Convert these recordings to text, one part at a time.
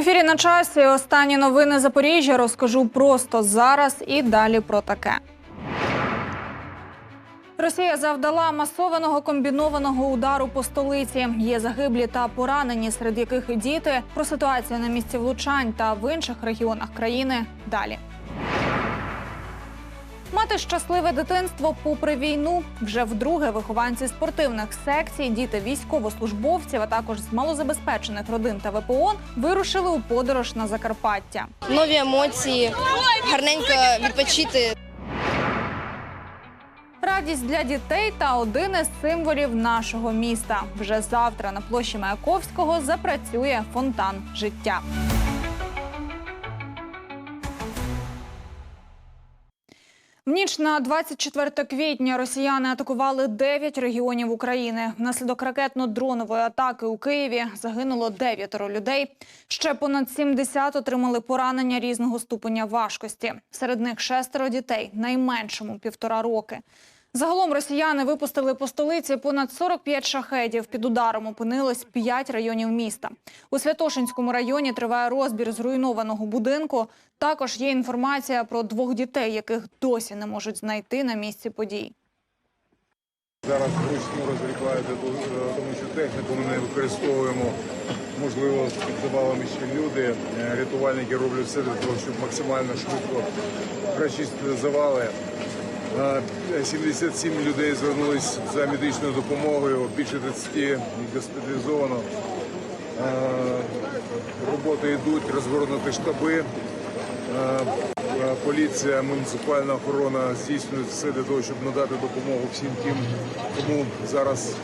ефірі на часі останні новини Запоріжжя розкажу просто зараз і далі про таке. Росія завдала масованого комбінованого удару по столиці. Є загиблі та поранені, серед яких і діти. Про ситуацію на місці влучань та в інших регіонах країни далі. Мати щасливе дитинство попри війну. Вже вдруге вихованці спортивних секцій, діти військовослужбовців, а також з малозабезпечених родин та ВПО вирушили у подорож на Закарпаття. нові емоції, гарненько відпочити. Радість для дітей та один із символів нашого міста. Вже завтра на площі Маяковського запрацює фонтан життя. В ніч на 24 квітня росіяни атакували 9 регіонів України. Внаслідок ракетно-дронової атаки у Києві загинуло 9 людей. Ще понад 70 отримали поранення різного ступеня важкості. Серед них шестеро дітей, найменшому півтора роки. Загалом росіяни випустили по столиці понад 45 шахедів. Під ударом опинилось 5 районів міста. У Святошинському районі триває розбір зруйнованого будинку. Також є інформація про двох дітей, яких досі не можуть знайти на місці подій. Зараз вручну розрікають, тому що техніку ми не використовуємо. Можливо, під ще люди. Е, Рятувальники роблять все для того, щоб максимально швидко прочистити завали. Е, 77 людей звернулись за медичною допомогою, більше 30 госпіталізовано. Е, Роботи йдуть, розгорнуті штаби. Е, е, Поліція, муніципальна охорона здійснюють все для того, щоб надати допомогу всім тим, кому зараз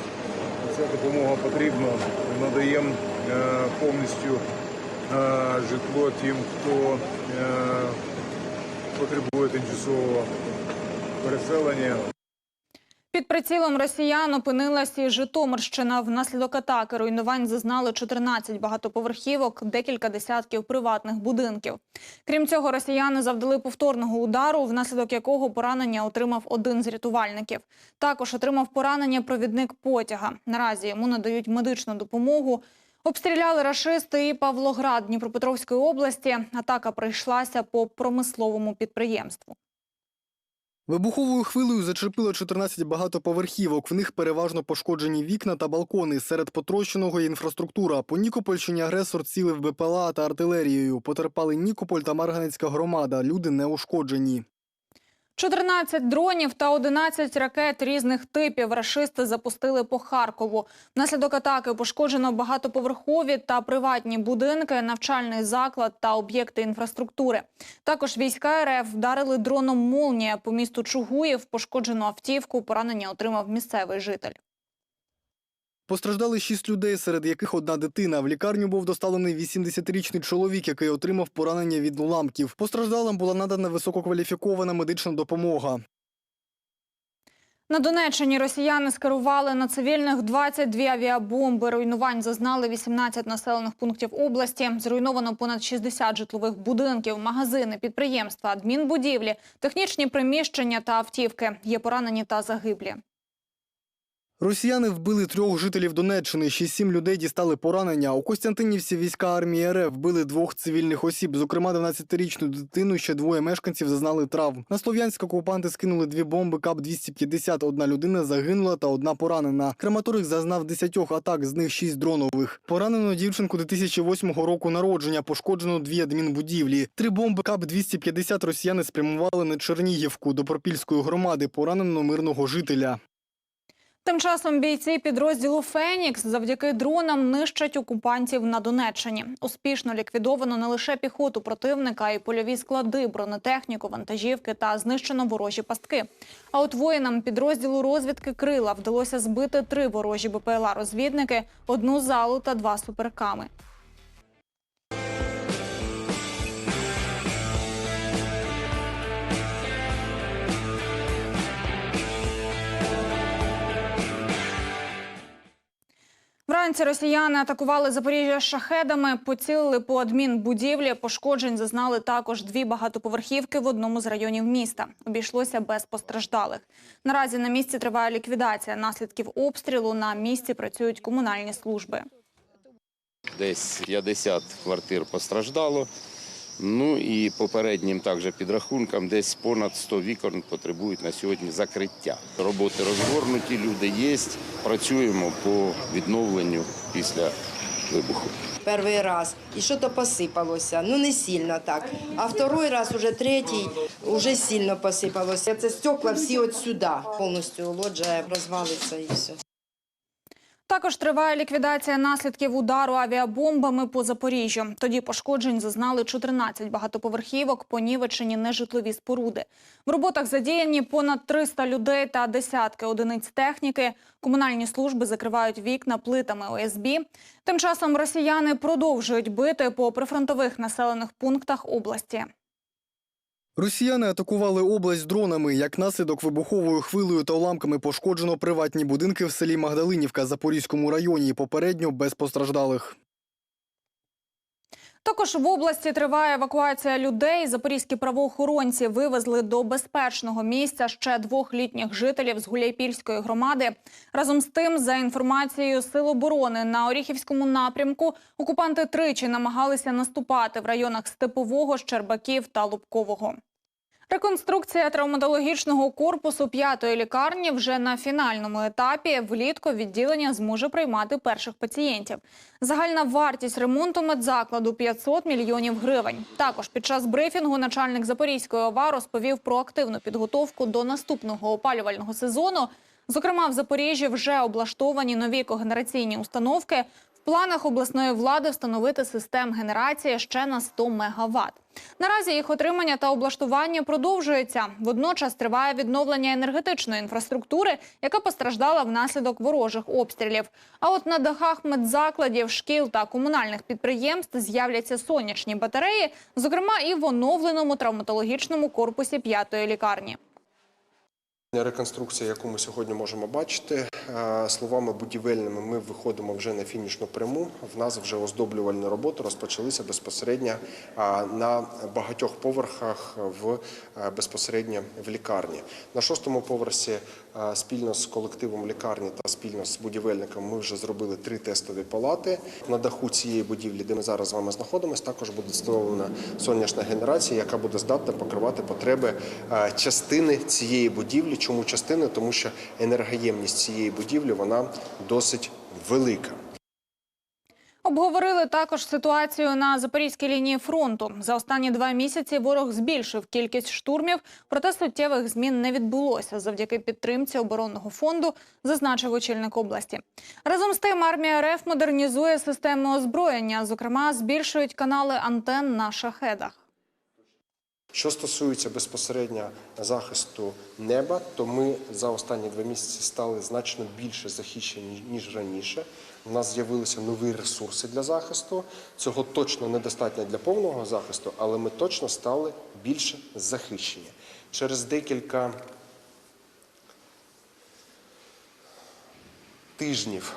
ця допомога потрібна. Надаємо повністю житло тим, хто потребує тимчасового переселення. Під прицілом росіян опинилась і Житомирщина. Внаслідок атаки руйнувань зазнали 14 багатоповерхівок, декілька десятків приватних будинків. Крім цього, росіяни завдали повторного удару, внаслідок якого поранення отримав один з рятувальників. Також отримав поранення провідник потяга. Наразі йому надають медичну допомогу. Обстріляли рашисти і Павлоград Дніпропетровської області. Атака прийшлася по промисловому підприємству. Вибуховою хвилею зачепило 14 багатоповерхівок. В них переважно пошкоджені вікна та балкони. Серед потрощеного інфраструктура. По Нікопольщині агресор цілив БПЛА та артилерією. Потерпали Нікополь та Марганецька громада. Люди не ушкоджені. 14 дронів та 11 ракет різних типів рашисти запустили по Харкову. Внаслідок атаки пошкоджено багатоповерхові та приватні будинки, навчальний заклад та об'єкти інфраструктури. Також війська РФ вдарили дроном «Молнія» по місту Чугуїв. Пошкоджену автівку поранення отримав місцевий житель. Постраждали шість людей, серед яких одна дитина. В лікарню був доставлений 80-річний чоловік, який отримав поранення від уламків. Постраждалим була надана висококваліфікована медична допомога. На Донеччині росіяни скерували на цивільних 22 авіабомби. Руйнувань зазнали 18 населених пунктів області. Зруйновано понад 60 житлових будинків, магазини, підприємства, адмінбудівлі, технічні приміщення та автівки. Є поранені та загиблі. Росіяни вбили трьох жителів Донеччини. Ще сім людей дістали поранення. У Костянтинівці війська армії РФ вбили двох цивільних осіб. Зокрема, 12-річну дитину. Ще двоє мешканців зазнали травм. На Слов'янськ окупанти скинули дві бомби КАП-250. Одна людина загинула та одна поранена. Краматорик зазнав 10 атак, з них 6 дронових. Поранено дівчинку 2008 року народження. Пошкоджено дві адмінбудівлі. Три бомби КАП-250 росіяни спрямували на Чернігівку до Пропільської громади. Поранено мирного жителя. Тим часом бійці підрозділу Фенікс завдяки дронам нищать окупантів на Донеччині. Успішно ліквідовано не лише піхоту противника, а й польові склади, бронетехніку, вантажівки та знищено ворожі пастки. А от воїнам підрозділу розвідки Крила вдалося збити три ворожі БПЛА-розвідники, одну залу та два суперками. Вранці росіяни атакували Запоріжжя шахедами, поцілили по адмінбудівлі. Пошкоджень зазнали також дві багатоповерхівки в одному з районів міста. Обійшлося без постраждалих. Наразі на місці триває ліквідація наслідків обстрілу. На місці працюють комунальні служби. Десь 50 квартир постраждало. Ну і попереднім також підрахункам десь понад 100 вікон потребують на сьогодні закриття. Роботи розгорнуті, люди є. Працюємо по відновленню після вибуху. Перший раз, і що то посипалося. Ну не сильно так. А второй раз, уже третій, вже сильно посипалося. Це стекла всі от сюди. Повністю лоджія розвалиться і все. Також триває ліквідація наслідків удару авіабомбами по Запоріжжю. Тоді пошкоджень зазнали 14 багатоповерхівок, понівечені нежитлові споруди. В роботах задіяні понад 300 людей та десятки одиниць техніки. Комунальні служби закривають вікна плитами ОСБ. Тим часом росіяни продовжують бити по прифронтових населених пунктах області. Росіяни атакували область дронами. Як наслідок вибуховою хвилею та уламками пошкоджено приватні будинки в селі Магдалинівка Запорізькому районі. Попередньо без постраждалих. Також в області триває евакуація людей. Запорізькі правоохоронці вивезли до безпечного місця ще двох літніх жителів з Гуляйпільської громади. Разом з тим, за інформацією Сил оборони на Оріхівському напрямку, окупанти тричі намагалися наступати в районах Степового, Щербаків та Лубкового. Реконструкція травматологічного корпусу п'ятої лікарні вже на фінальному етапі. Влітку відділення зможе приймати перших пацієнтів. Загальна вартість ремонту медзакладу 500 мільйонів гривень. Також під час брифінгу начальник Запорізької ОВА розповів про активну підготовку до наступного опалювального сезону. Зокрема, в Запоріжжі вже облаштовані нові когенераційні установки. Планах обласної влади встановити систем генерації ще на 100 мегаватт. Наразі їх отримання та облаштування продовжується. Водночас триває відновлення енергетичної інфраструктури, яка постраждала внаслідок ворожих обстрілів. А от на дахах медзакладів, шкіл та комунальних підприємств з'являться сонячні батареї, зокрема і в оновленому травматологічному корпусі п'ятої лікарні. Реконструкція, яку ми сьогодні можемо бачити, е, словами будівельними, ми виходимо вже на фінішну пряму. В нас вже оздоблювальні роботи розпочалися безпосередньо на багатьох поверхах в е, безпосередньо в лікарні. На шостому поверсі е, спільно з колективом лікарні та спільно з будівельником ми вже зробили три тестові палати. На даху цієї будівлі, де ми зараз з вами знаходимося, також буде встановлена сонячна генерація, яка буде здатна покривати потреби частини цієї будівлі. Чому частини? Тому що енергоємність цієї будівлі вона досить велика. Обговорили також ситуацію на запорізькій лінії фронту. За останні два місяці ворог збільшив кількість штурмів, проте суттєвих змін не відбулося завдяки підтримці оборонного фонду, зазначив очільник області. Разом з тим, армія РФ модернізує системи озброєння. Зокрема, збільшують канали антен на шахедах. Що стосується безпосередньо захисту неба, то ми за останні два місяці стали значно більше захищені ніж раніше. У нас з'явилися нові ресурси для захисту. Цього точно недостатньо для повного захисту, але ми точно стали більше захищені. Через декілька тижнів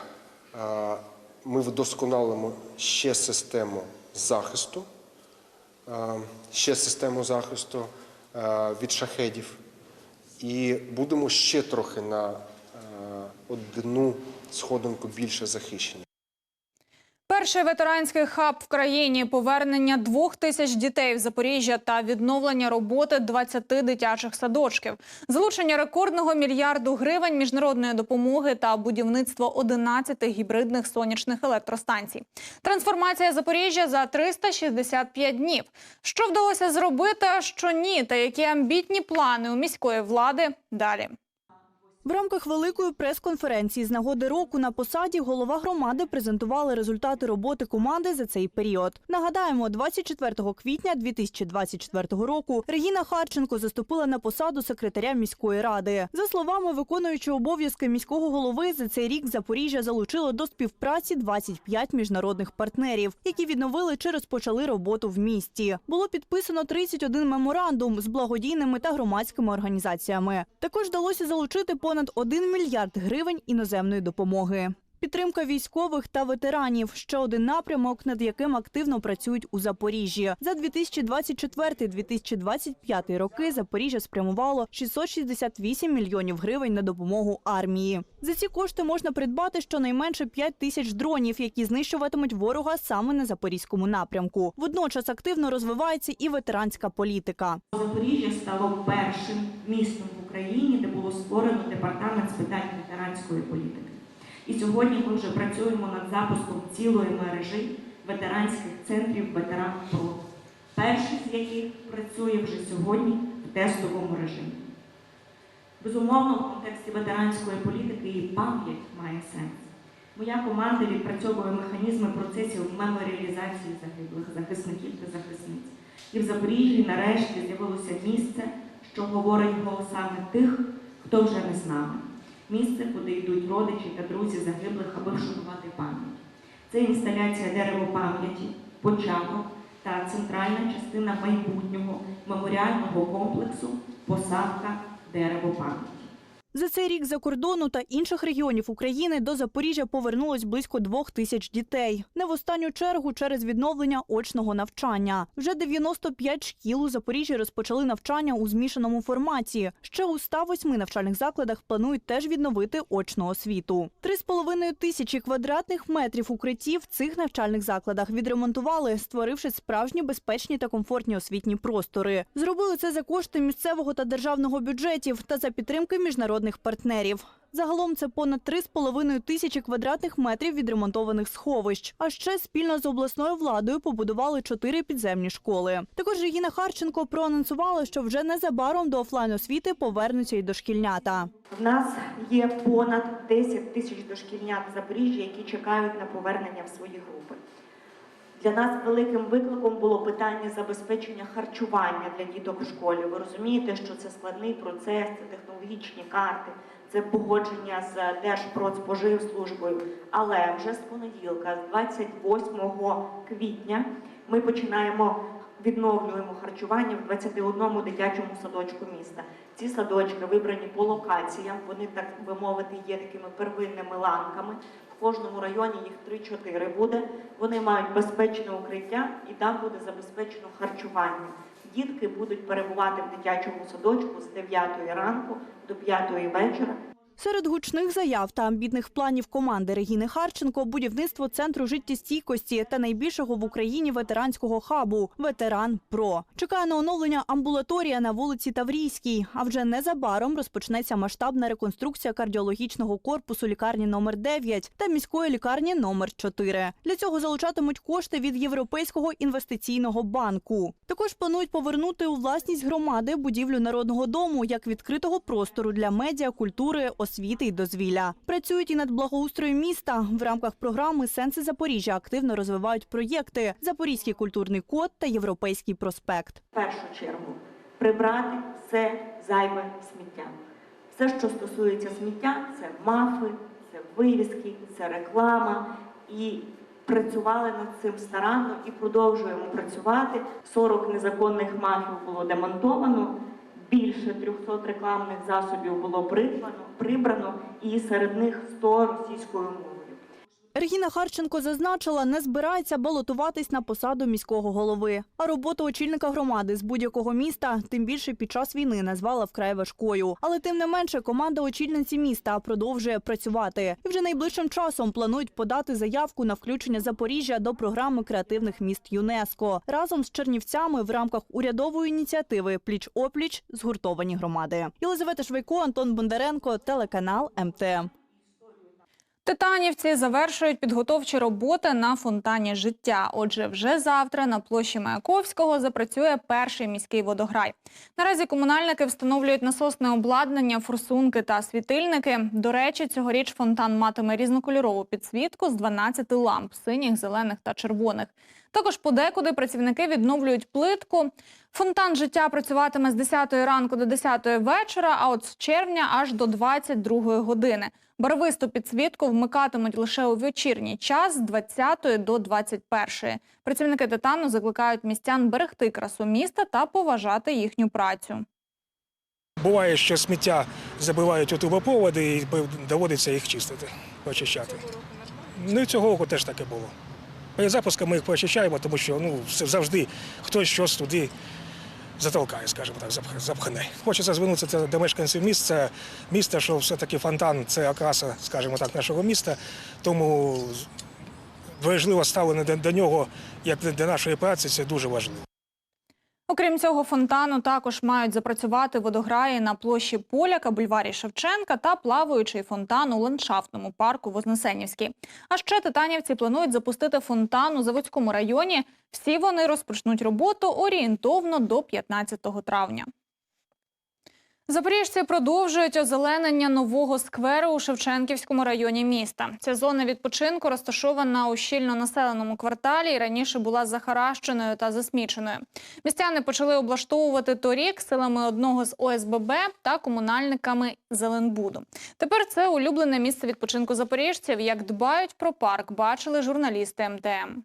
е, ми вдосконалимо ще систему захисту е, ще систему захисту е, від шахедів. І будемо ще трохи на одну сходинку більше захищені. Перший ветеранський хаб в країні, повернення двох тисяч дітей в Запоріжжя та відновлення роботи 20 дитячих садочків, залучення рекордного мільярду гривень міжнародної допомоги та будівництво 11 гібридних сонячних електростанцій. Трансформація Запоріжжя за 365 днів. Що вдалося зробити, а що ні, та які амбітні плани у міської влади далі. В рамках великої прес-конференції з нагоди року на посаді голова громади презентували результати роботи команди за цей період. Нагадаємо, 24 квітня 2024 року Регіна Харченко заступила на посаду секретаря міської ради. За словами виконуючого обов'язки міського голови, за цей рік Запоріжжя залучило до співпраці 25 міжнародних партнерів, які відновили чи розпочали роботу в місті. Було підписано 31 меморандум з благодійними та громадськими організаціями. Також вдалося залучити понад 1 мільярд гривень іноземної допомоги. Підтримка військових та ветеранів ще один напрямок, над яким активно працюють у Запоріжжі. За 2024-2025 роки Запоріжжя спрямувало 668 мільйонів гривень на допомогу армії. За ці кошти можна придбати щонайменше 5 тисяч дронів, які знищуватимуть ворога саме на запорізькому напрямку. Водночас активно розвивається і ветеранська політика. Запоріжжя стало першим містом в Україні, де було створено департамент з питань ветеранської політики. І сьогодні ми вже працюємо над запуском цілої мережі ветеранських центрів ветеран ПРО. Перший з яких працює вже сьогодні в тестовому режимі. Безумовно, в контексті ветеранської політики і пам'ять має сенс. Моя команда відпрацьовує механізми процесів меморіалізації загиблих захисників та захисниць. І в Запоріжжі нарешті з'явилося місце, що говорить голосами тих, хто вже не з нами. Місце, куди йдуть родичі та друзі загиблих, аби вшанувати пам'ять. Це інсталяція дерево пам'яті, початок та центральна частина майбутнього меморіального комплексу посадка дерево пам'яті. За цей рік за кордону та інших регіонів України до Запоріжжя повернулось близько двох тисяч дітей. Не в останню чергу через відновлення очного навчання. Вже 95 шкіл у Запоріжжі розпочали навчання у змішаному форматі. Ще у 108 навчальних закладах планують теж відновити очну освіту. Три з половиною тисячі квадратних метрів укриттів в цих навчальних закладах відремонтували, створивши справжні безпечні та комфортні освітні простори. Зробили це за кошти місцевого та державного бюджетів та за підтримки міжнародних партнерів. Загалом це понад 3,5 тисячі квадратних метрів відремонтованих сховищ. А ще спільно з обласною владою побудували чотири підземні школи. Також Регіна Харченко проанонсувала, що вже незабаром до офлайн освіти повернуться й дошкільнята. В нас є понад 10 тисяч дошкільнят в Запоріжжі, які чекають на повернення в свої групи. Для нас великим викликом було питання забезпечення харчування для діток в школі. Ви розумієте, що це складний процес, це технологічні карти, це погодження з Держпродспоживслужбою. Але вже з понеділка, з 28 квітня, ми починаємо відновлюємо харчування в 21 дитячому садочку міста. Ці садочки вибрані по локаціям, вони так би мовити є такими первинними ланками. В кожному районі їх 3-4 буде. Вони мають безпечне укриття і там буде забезпечено харчування. Дітки будуть перебувати в дитячому садочку з 9 ранку до 5 вечора. Серед гучних заяв та амбітних планів команди Регіни Харченко будівництво центру життєстійкості та найбільшого в Україні ветеранського хабу Ветеран Про чекає на оновлення амбулаторія на вулиці Таврійській. А вже незабаром розпочнеться масштабна реконструкція кардіологічного корпусу лікарні номер 9 та міської лікарні номер 4 Для цього залучатимуть кошти від Європейського інвестиційного банку. Також планують повернути у власність громади будівлю народного дому як відкритого простору для медіа, культури, освіти й дозвілля. Працюють і над благоустроєм міста. В рамках програми Сенси Запоріжжя активно розвивають проєкти Запорізький культурний код та Європейський проспект. В першу чергу прибрати все зайве сміття. Все, що стосується сміття, це мафи, це вивіски, це реклама. І працювали над цим старанно і продовжуємо працювати. 40 незаконних мафів було демонтовано. Більше 300 рекламних засобів було придбано, прибрано, і серед них 100 російською мовою. Регіна Харченко зазначила, не збирається балотуватись на посаду міського голови. А роботу очільника громади з будь-якого міста, тим більше під час війни, назвала вкрай важкою. Але тим не менше, команда очільниці міста продовжує працювати. І вже найближчим часом планують подати заявку на включення Запоріжжя до програми креативних міст ЮНЕСКО разом з Чернівцями в рамках урядової ініціативи Пліч опліч згуртовані громади. Єлизавета Швейко, Антон Бондаренко, телеканал МТМ. Титанівці завершують підготовчі роботи на фонтані життя. Отже, вже завтра на площі Маяковського запрацює перший міський водограй. Наразі комунальники встановлюють насосне обладнання, форсунки та світильники. До речі, цьогоріч фонтан матиме різнокольорову підсвітку з 12 ламп синіх, зелених та червоних. Також подекуди працівники відновлюють плитку. Фонтан життя працюватиме з 10 ранку до 10 вечора, а от з червня аж до 22 години. Барвисту підсвітку вмикатимуть лише у вечірній час з 20 до 21. Працівники титану закликають містян берегти красу міста та поважати їхню працю. Буває, що сміття забивають у трубопроводи і доводиться їх чистити. почищати. Ну і цього року теж таке було. Перед запуском ми їх почищаємо, тому що ну, завжди хтось щось туди затолкає, скажімо так, запх- запхне. Хочеться звернутися до мешканців міста, міста, що все-таки фонтан це окраса, скажімо так, нашого міста. Тому важливо ставлення до, нього, як до нашої праці, це дуже важливо. Окрім цього фонтану, також мають запрацювати водограї на площі Поляка, бульварі Шевченка та плаваючий фонтан у ландшафтному парку Вознесенівський. А ще титанівці планують запустити фонтан у Заводському районі. Всі вони розпочнуть роботу орієнтовно до 15 травня. Запоріжці продовжують озеленення нового скверу у Шевченківському районі міста. Ця зона відпочинку розташована у щільно населеному кварталі і раніше була захаращеною та засміченою. Містяни почали облаштовувати торік силами одного з ОСББ та комунальниками Зеленбуду. Тепер це улюблене місце відпочинку запоріжців. Як дбають про парк, бачили журналісти МТМ.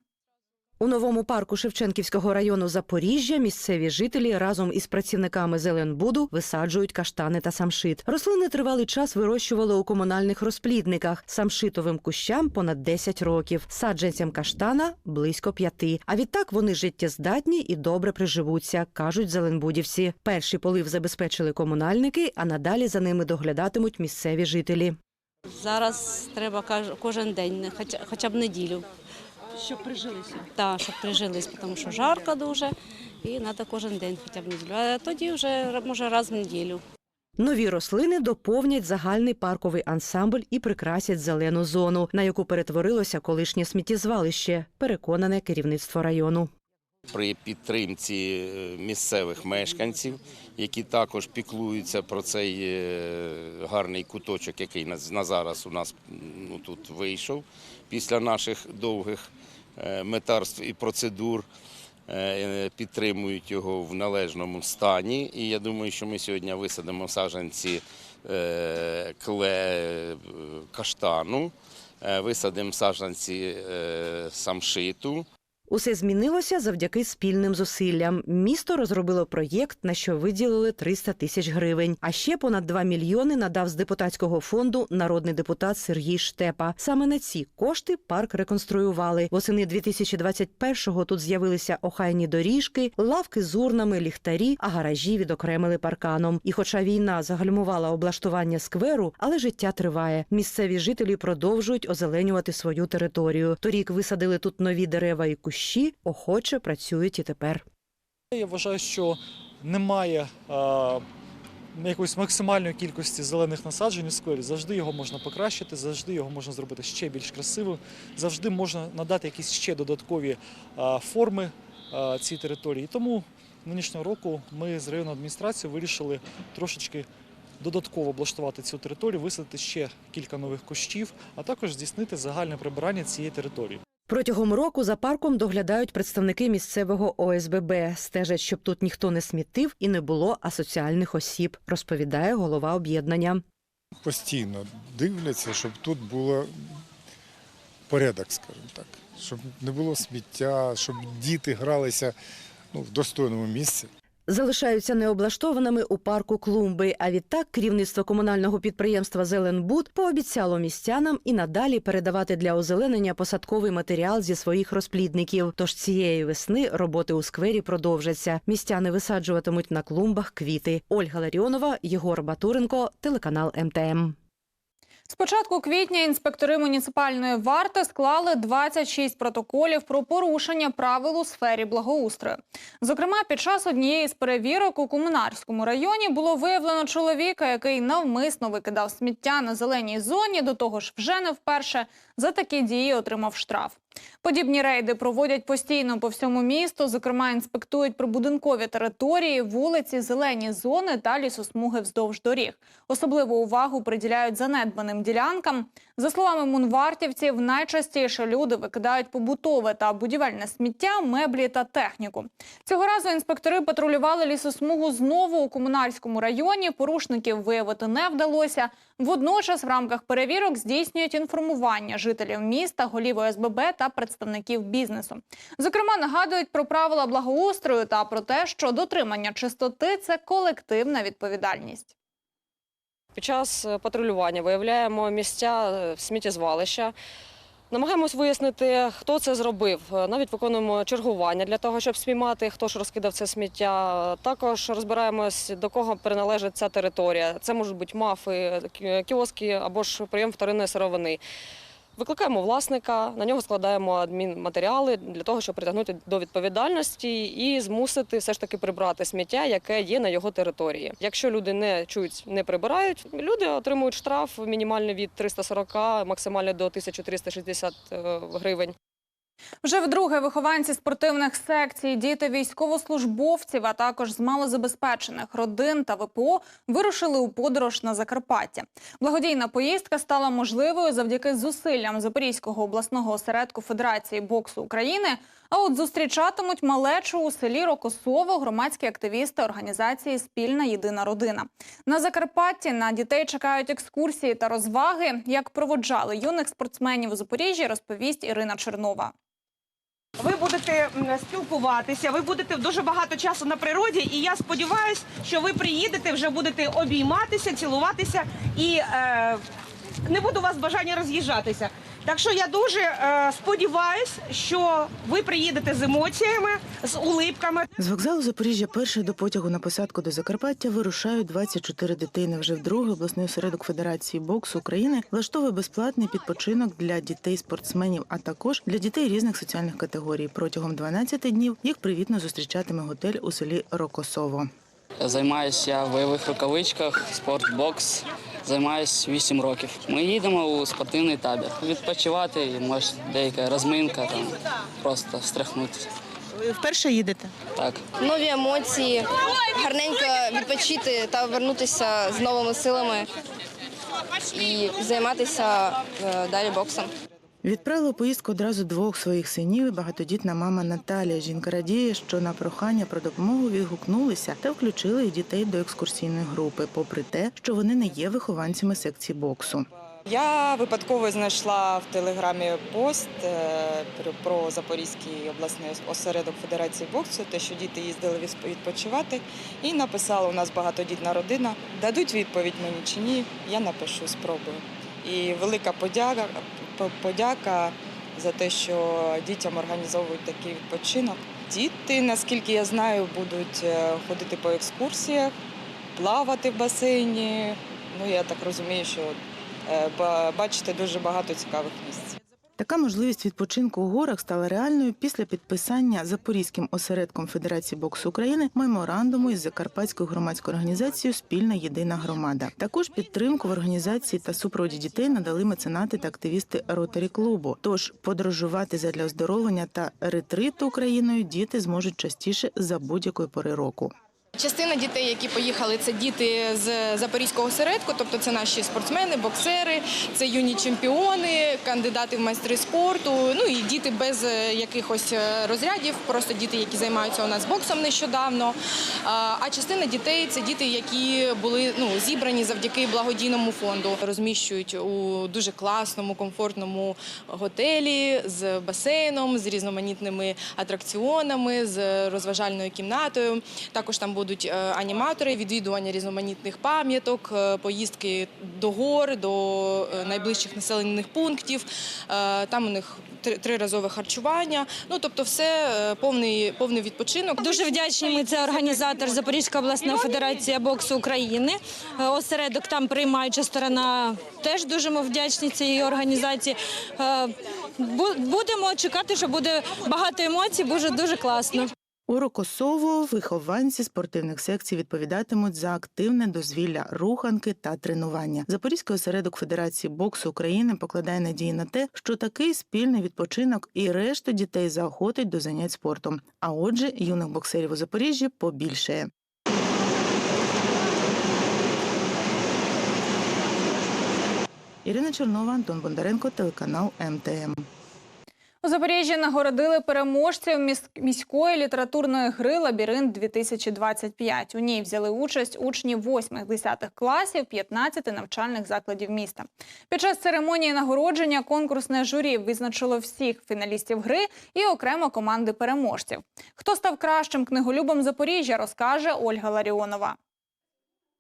У новому парку Шевченківського району Запоріжжя місцеві жителі разом із працівниками Зеленбуду висаджують каштани та самшит. Рослини тривалий час вирощували у комунальних розплідниках. Самшитовим кущам понад 10 років, саджанцям каштана близько п'яти. А відтак вони життєздатні і добре приживуться, кажуть зеленбудівці. Перший полив забезпечили комунальники, а надалі за ними доглядатимуть місцеві жителі. Зараз треба кожен день, хоча б неділю. Щоб прижилися. Так, щоб прижились, тому що жарко дуже, і треба кожен день хоча б неділю. А тоді вже може раз в неділю. Нові рослини доповнять загальний парковий ансамбль і прикрасять зелену зону, на яку перетворилося колишнє сміттєзвалище, переконане керівництво району. при підтримці е, місцевих мешканців, які також піклуються про цей е, гарний куточок, який на на зараз у нас ну, тут вийшов після наших довгих метарств і процедур. е, Підтримують його в належному стані. І я думаю, що ми сьогодні висадимо саджанці е, е, каштану, е, висадимо саджанці е, самшиту. Усе змінилося завдяки спільним зусиллям. Місто розробило проєкт, на що виділили 300 тисяч гривень. А ще понад 2 мільйони надав з депутатського фонду народний депутат Сергій Штепа. Саме на ці кошти парк реконструювали. Восени 2021-го тут з'явилися охайні доріжки, лавки з урнами, ліхтарі, а гаражі відокремили парканом. І хоча війна загальмувала облаштування скверу, але життя триває. Місцеві жителі продовжують озеленювати свою територію. Торік висадили тут нові дерева і кущі, охоче працюють і тепер. Я вважаю, що немає е, якоїсь максимальної кількості зелених насаджень у сквері. Завжди його можна покращити, завжди його можна зробити ще більш красивим, завжди можна надати якісь ще додаткові е, форми е, цій території. Тому нинішнього року ми з районної адміністрації вирішили трошечки додатково облаштувати цю територію, висадити ще кілька нових кущів, а також здійснити загальне прибирання цієї території. Протягом року за парком доглядають представники місцевого ОСББ. Стежать, щоб тут ніхто не смітив і не було асоціальних осіб, розповідає голова об'єднання. постійно дивляться, щоб тут було порядок, скажімо так, щоб не було сміття, щоб діти гралися ну, в достойному місці. Залишаються необлаштованими у парку клумби. А відтак керівництво комунального підприємства Зеленбуд пообіцяло містянам і надалі передавати для озеленення посадковий матеріал зі своїх розплідників. Тож цієї весни роботи у сквері продовжаться. Містяни висаджуватимуть на клумбах квіти. Ольга Ларіонова, Єгор Батуренко, телеканал МТМ. З початку квітня інспектори муніципальної варти склали 26 протоколів про порушення правил у сфері благоустрою. Зокрема, під час однієї з перевірок у Комунарському районі було виявлено чоловіка, який навмисно викидав сміття на зеленій зоні. До того ж, вже не вперше за такі дії отримав штраф. Подібні рейди проводять постійно по всьому місту. Зокрема, інспектують прибудинкові території, вулиці, зелені зони та лісосмуги вздовж доріг. Особливу увагу приділяють занедбаним ділянкам. За словами мунвартівців, найчастіше люди викидають побутове та будівельне сміття, меблі та техніку. Цього разу інспектори патрулювали лісосмугу знову у комунальському районі. Порушників виявити не вдалося. Водночас в рамках перевірок здійснюють інформування жителів міста, голів ОСББ та представників бізнесу. Зокрема, нагадують про правила благоустрою та про те, що дотримання чистоти це колективна відповідальність. Під час е, патрулювання виявляємо місця е, сміттєзвалища. Намагаємось вияснити, хто це зробив. Е, Навіть виконуємо чергування для того, щоб спіймати, хто ж розкидав це сміття. Також розбираємось, до кого приналежить ця територія. Це можуть бути мафи, кіоски або ж прийом вторинної сировини. Викликаємо власника, на нього складаємо адмінматеріали для того, щоб притягнути до відповідальності і змусити все ж таки прибрати сміття, яке є на його території. Якщо люди не чують, не прибирають, люди отримують штраф мінімальний від 340, максимальний до 1360 е, гривень. Вже вдруге вихованці спортивних секцій, діти військовослужбовців, а також з малозабезпечених родин та ВПО вирушили у подорож на Закарпаття. Благодійна поїздка стала можливою завдяки зусиллям Запорізького обласного осередку Федерації боксу України. А от зустрічатимуть малечу у селі Рокосово громадські активісти організації Спільна єдина родина. На Закарпатті на дітей чекають екскурсії та розваги. Як проводжали юних спортсменів у Запоріжжі, розповість Ірина Чернова. Будете спілкуватися, ви будете дуже багато часу на природі, і я сподіваюся, що ви приїдете, вже будете обійматися, цілуватися і е, не буде у вас бажання роз'їжджатися. Так що я дуже е, сподіваюся, що ви приїдете з емоціями, з улипками. З вокзалу Запоріжжя перше до потягу на посадку до Закарпаття вирушають 24 дитини. Вже вдруге обласний осередок Федерації боксу України влаштовує безплатний підпочинок для дітей-спортсменів, а також для дітей різних соціальних категорій. Протягом 12 днів їх привітно зустрічатиме готель у селі Рокосово. Займаюся я в бойових рукавичках, спортбокс. Займаюся 8 років. Ми їдемо у спортивний табір. Відпочивати, і, може деяка розминка, там, просто встряхнутися. Ви вперше їдете? Так. Нові емоції, гарненько відпочити та вернутися з новими силами і займатися е, далі боксом. Відправила поїздку одразу двох своїх синів і багатодітна мама Наталія. Жінка радіє, що на прохання про допомогу відгукнулися та включили і дітей до екскурсійної групи, попри те, що вони не є вихованцями секції боксу. Я випадково знайшла в телеграмі пост е, про- Запорізький обласний осередок Федерації боксу, те, що діти їздили відпочивати, і написала: у нас багатодітна родина. Дадуть відповідь мені чи ні, я напишу, спробую. І велика подяка, по- подяка за те, що дітям організовують такий відпочинок. Діти, наскільки я знаю, будуть е, ходити по екскурсіях, плавати в басейні. Ну я так розумію, що бачити бачите дуже багато цікавих місць. Така можливість відпочинку у горах стала реальною після підписання Запорізьким осередком Федерації боксу України меморандуму із Закарпатською громадською організацією Спільна єдина громада. Також підтримку в організації та супроводі дітей надали меценати та активісти ротарі клубу. Тож подорожувати задля оздоровлення та ретриту Україною діти зможуть частіше за будь-якої пори року. Частина дітей, які поїхали, це діти з запорізького осередку, тобто це наші спортсмени, боксери, це юні чемпіони, кандидати в майстри спорту. Ну і діти без е, якихось е, розрядів, просто діти, які займаються у нас боксом нещодавно. А частина дітей це діти, які були ну зібрані завдяки благодійному фонду. Розміщують у дуже класному, комфортному готелі з басейном, з різноманітними атракціонами, з розважальною кімнатою. Також там будуть е, аніматори, відвідування різноманітних пам'яток, е, поїздки до гор, до е, найближчих населених пунктів. Там у них триразове харчування. Ну тобто, все повний повний відпочинок. Дуже вдячні ми. Це організатор Запорізька обласна федерація боксу України. Осередок там приймаюча сторона теж дуже ми вдячні цій організації. Будемо чекати, що буде багато емоцій, буде дуже класно. У Рокосово вихованці спортивних секцій відповідатимуть за активне дозвілля, руханки та тренування. Запорізький осередок Федерації боксу України покладає надії на те, що такий спільний відпочинок і решту дітей заохотить до занять спортом. А отже, юних боксерів у Запоріжжі побільшає. Ірина Чернова, Антон Бондаренко, телеканал МТМ. У Запоріжжі нагородили переможців міс- міської літературної гри Лабіринт 2025 У ній взяли участь учні 8-10 класів 15 навчальних закладів міста. Під час церемонії нагородження конкурсне журі визначило всіх фіналістів гри і окремо команди переможців. Хто став кращим книголюбом Запоріжжя, розкаже Ольга Ларіонова.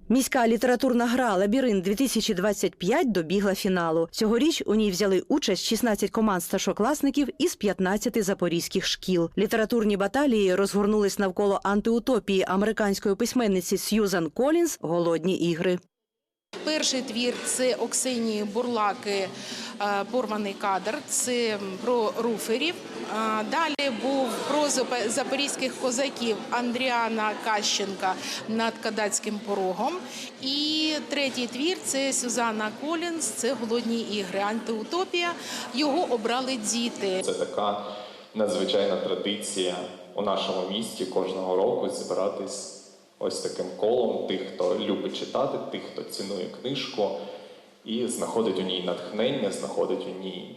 Міська літературна гра Лабіринт 2025 добігла фіналу. Цьогоріч у ній взяли участь 16 команд старшокласників із 15 запорізьких шкіл. Літературні баталії розгорнулись навколо антиутопії американської письменниці Сьюзан Колінз Голодні ігри. Перший твір це Оксенії Бурлаки е, Порваний кадр. Це про руферів. Е, Далі був про запорізьких козаків Андріана Кащенка над Кадацьким порогом. І третій твір це Сюзанна Колінс. Це голодні ігри. Антиутопія. Його обрали діти. Це така надзвичайна традиція у нашому місті кожного року зібратись ось таким колом тих, хто любить читати, тих, хто цінує книжку і знаходить у ній натхнення, знаходить у ній,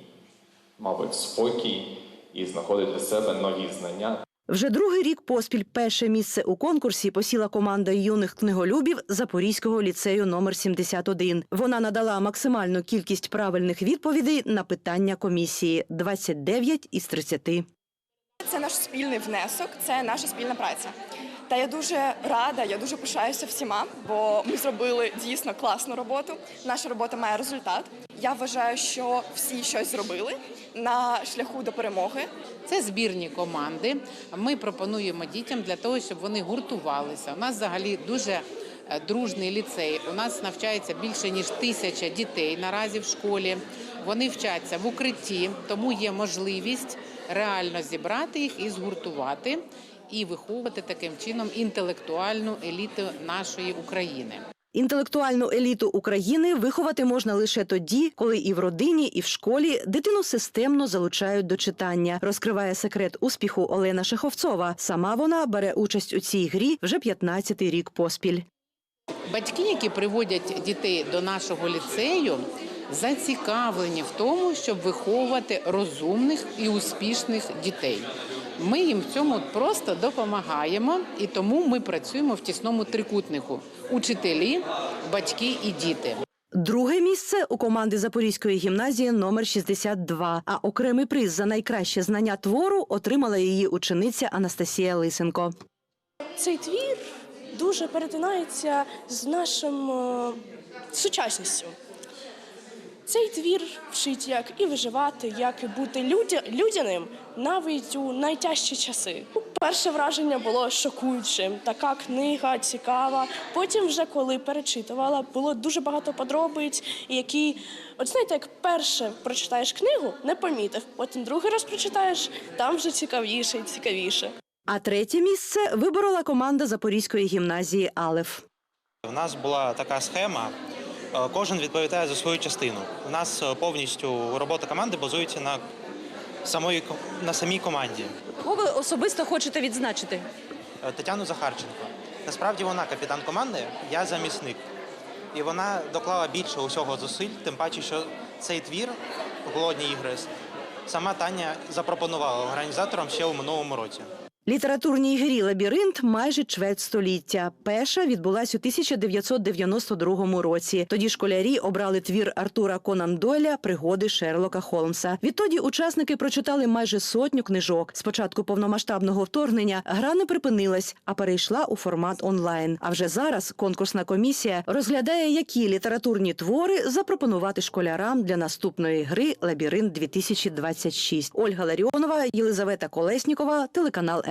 мабуть, спокій і знаходить для себе нові знання. Вже другий рік поспіль перше місце у конкурсі посіла команда юних книголюбів Запорізького ліцею номер 71. Вона надала максимальну кількість правильних відповідей на питання комісії 29 із 30. Це наш спільний внесок, це наша спільна праця. Та я дуже рада, я дуже пишаюся всіма, бо ми зробили дійсно класну роботу. Наша робота має результат. Я вважаю, що всі щось зробили на шляху до перемоги. Це збірні команди. Ми пропонуємо дітям для того, щоб вони гуртувалися. У нас взагалі дуже е, дружний ліцей. У нас навчається більше ніж тисяча дітей наразі в школі. Вони вчаться в укритті, тому є можливість реально зібрати їх і згуртувати, і виховувати таким чином інтелектуальну еліту нашої України. Інтелектуальну еліту України виховати можна лише тоді, коли і в родині, і в школі дитину системно залучають до читання. Розкриває секрет успіху Олена Шеховцова. Сама вона бере участь у цій грі вже 15-й рік поспіль. Батьки, які приводять дітей до нашого ліцею, зацікавлені в тому, щоб виховувати розумних і успішних дітей. Ми їм в цьому просто допомагаємо, і тому ми працюємо в тісному трикутнику: учителі, батьки і діти. Друге місце у команди Запорізької гімназії номер 62, а окремий приз за найкраще знання твору отримала її учениця Анастасія Лисенко. Цей твір дуже перетинається з нашим е, сучасністю. Цей твір вчить, як і виживати, як і бути людя, людяним навіть у найтяжчі часи. Перше враження було шокуючим. Така книга цікава. Потім, вже коли перечитувала, було дуже багато подробиць, які, от знаєте, як перше прочитаєш книгу, не помітив. Потім другий раз прочитаєш, там вже цікавіше і цікавіше. А третє місце виборола команда Запорізької гімназії Алеф. У нас була така схема. Е, Кожен відповідає за свою частину. У нас е, повністю робота команди базується на самої на самій команді. Кого ви особисто хочете відзначити? Е, Тетяну Захарченко. Насправді вона капітан команди, я замісник. І вона доклала більше усього зусиль, тим паче, що цей твір Голодні ігри сама Таня запропонувала організаторам ще у минулому році. Літературній грі Лабіринт майже чверть століття. Перша відбулась у 1992 році. Тоді школярі обрали твір Артура Конан Дойля Пригоди Шерлока Холмса. Відтоді учасники прочитали майже сотню книжок. З початку повномасштабного вторгнення гра не припинилась, а перейшла у формат онлайн. А вже зараз конкурсна комісія розглядає, які літературні твори запропонувати школярам для наступної гри Лабіринт 2026 Ольга Ларіонова, Єлизавета Колеснікова, телеканал